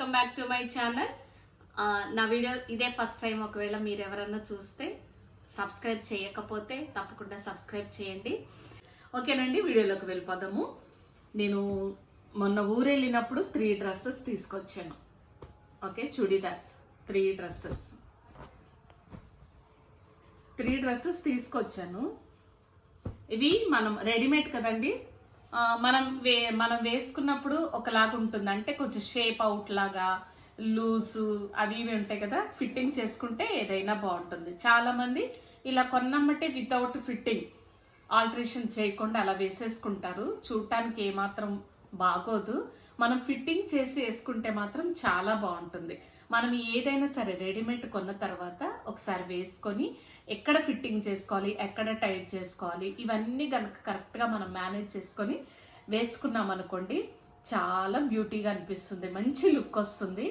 Welcome back to my channel. నా video ఇదే first time. ఒకవేళ మీరు ఎవరన్నా చూస్తే సబ్స్క్రైబ్ చేయకపోతే తప్పకుండా సబ్స్క్రైబ్ చేయండి. ఓకేనండి వీడియోలోకి వెళ్ళిపోదాము. నేను మొన్న ఊరెళ్ళినప్పుడు త్రీ డ్రెస్సెస్ తీసుకొచ్చాను. Okay chudidars. Three dresses. Three dresses తీసుకొచ్చాను. ఇవి మనం రెడీమేడ్ కదండి? మనం వే మనం వేసుకున్నప్పుడు ఒకలాగా ఉంటుంది. అంటే కొంచెం షేప్ అవుట్ లాగా లూజు అవి ఇవి ఉంటాయి కదా. ఫిట్టింగ్ చేసుకుంటే ఏదైనా బాగుంటుంది. చాలామంది ఇలా కొన్నమ్మటే వితౌట్ ఫిట్టింగ్ ఆల్టరేషన్ చేయకుండా అలా వేసేసుకుంటారు. చూడటానికి ఏమాత్రం బాగోదు. మనం ఫిట్టింగ్ చేసి వేసుకుంటే మాత్రం చాలా బాగుంటుంది. మనం ఏదైనా సరే రెడీమేడ్ కొన్న తర్వాత ఒకసారి వేసుకొని ఎక్కడ ఫిట్టింగ్ చేసుకోవాలి ఎక్కడ టైట్ చేసుకోవాలి ఇవన్నీ కనుక కరెక్ట్గా మనం మేనేజ్ చేసుకొని వేసుకున్నాం అనుకోండి చాలా బ్యూటీగా అనిపిస్తుంది మంచి లుక్ వస్తుంది.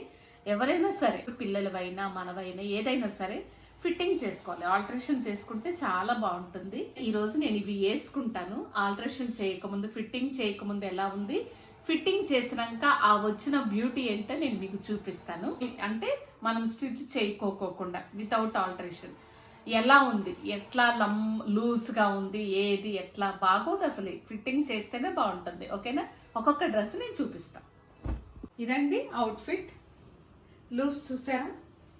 ఎవరైనా సరే పిల్లలవైనా మనవైనా ఏదైనా సరే ఫిట్టింగ్ చేసుకోవాలి ఆల్టరేషన్ చేసుకుంటే చాలా బాగుంటుంది. ఈ రోజు నేను ఇవి వేసుకుంటాను ఆల్టరేషన్ చేయకముందు ఫిట్టింగ్ చేయకముందు ఎలా ఉంది ఫిట్టింగ్ చేసినాక ఆ వచ్చిన బ్యూటీ ఏంటో నేను మీకు చూపిస్తాను. అంటే మనం స్టిచ్ చేయకోకోకుండా వితౌట్ ఆల్టరేషన్ ఎలా ఉంది? ఎట్లా లం లూజ్గా ఉంది? ఏది? ఎట్లా బాగోదు అసలు. ఫిట్టింగ్ చేస్తేనే బాగుంటుంది. ఓకేనా? ఒక్కొక్క డ్రెస్ నేను చూపిస్తాను ఇదండి అవుట్ఫిట్ లూజ్ చూసారా?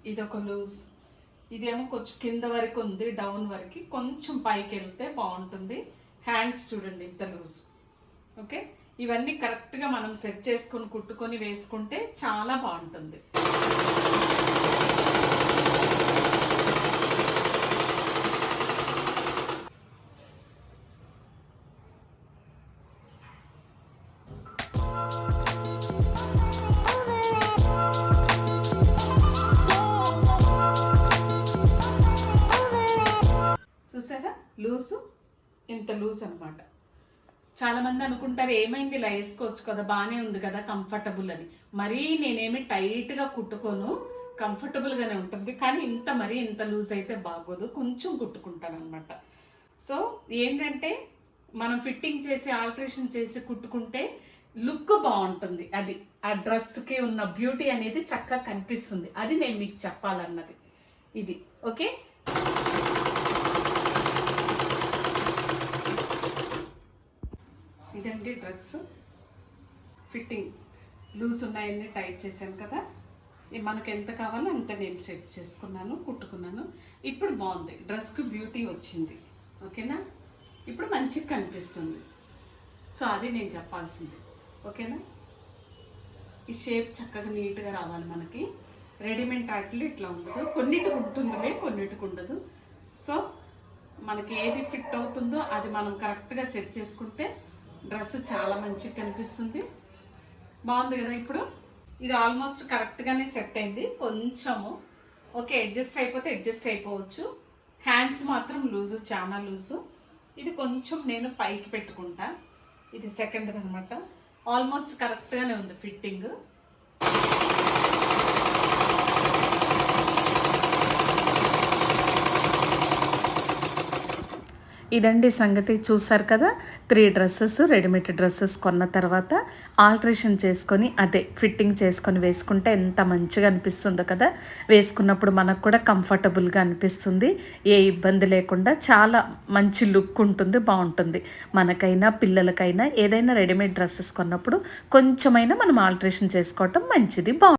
ఇది ఒక లూజ్. ఇదేమో కొంచెం కింద వరకు ఉంది డౌన్ వరకు. కొంచెం పైకి వెళ్తే బాగుంటుంది. హ్యాండ్స్ చూడండి ఇంత లూజ్. ఓకే? ఇవన్నీ కరెక్ట్గా మనం సెట్ చేసుకొని కుట్టుకొని వేసుకుంటే చాలా బాగుంటుంది. చూసారా? లూసు ఇంత లూజ్ అనమాట చాలామంది అనుకుంటారు ఏమైంది ఇలా వేసుకోవచ్చు కదా బాగానే ఉంది కదా కంఫర్టబుల్ అని. మరీ నేనేమి టైట్గా కుట్టుకోను కంఫర్టబుల్గానే ఉంటుంది. కానీ ఇంత మరీ ఇంత లూజ్ అయితే బాగోదు కొంచెం కుట్టుకుంటాను అనమాట సో ఏంటంటే మనం ఫిట్టింగ్ చేసి ఆల్టరేషన్ చేసి కుట్టుకుంటే లుక్ బాగుంటుంది అది. ఆ డ్రెస్కి ఉన్న బ్యూటీ అనేది చక్కగా కనిపిస్తుంది. అది నేను మీకు చెప్పాలన్నది. ఇది ఓకే? ఇదండి డ్రెస్ ఫిట్టింగ్. లూజ్ ఉన్నాయన్నీ టైట్ చేశాను కదా. మనకు ఎంత కావాలో అంత నేను సెట్ చేసుకున్నాను కుట్టుకున్నాను. ఇప్పుడు బాగుంది. డ్రెస్కి బ్యూటీ వచ్చింది. ఓకేనా? ఇప్పుడు మంచిగా కనిపిస్తుంది. సో అది నేను చెప్పాల్సింది. ఓకేనా? ఈ షేప్ చక్కగా నీట్గా రావాలి మనకి. రెడీమేడ్ ఆటలు ఇట్లా ఉండదు. కొన్నిటికి ఉంటుందిలే కొన్నిటికి ఉండదు. సో మనకి ఏది ఫిట్ అవుతుందో అది మనం కరెక్ట్గా సెట్ చేసుకుంటే డ్రెస్ చాలా మంచిగా కనిపిస్తుంది. బాగుంది కదా ఇప్పుడు? ఇది ఆల్మోస్ట్ కరెక్ట్గానే సెట్ అయింది. కొంచెము ఓకే అడ్జస్ట్ అయిపోతే అడ్జస్ట్ అయిపోవచ్చు. హ్యాండ్స్ మాత్రం లూజు చాలా లూజు. ఇది కొంచెం నేను పైకి పెట్టుకుంటా. ఇది సెకండ్ అనమాట ఆల్మోస్ట్ కరెక్ట్గానే ఉంది ఫిట్టింగ్. ఇదండి సంగతి. చూసారు కదా? త్రీ డ్రెస్సెస్ రెడీమేడ్ డ్రెస్సెస్ కొన్న తర్వాత ఆల్ట్రేషన్ చేసుకొని అదే ఫిట్టింగ్ చేసుకొని వేసుకుంటే ఎంత మంచిగా అనిపిస్తుందో కదా? వేసుకున్నప్పుడు మనకు కూడా కంఫర్టబుల్గా అనిపిస్తుంది. ఏ ఇబ్బంది లేకుండా చాలా మంచి లుక్ ఉంటుంది బాగుంటుంది. మనకైనా పిల్లలకైనా ఏదైనా రెడీమేడ్ డ్రెస్సెస్ కొన్నప్పుడు కొంచెమైనా మనం ఆల్ట్రేషన్ చేసుకోవటం మంచిది బాగుంటుంది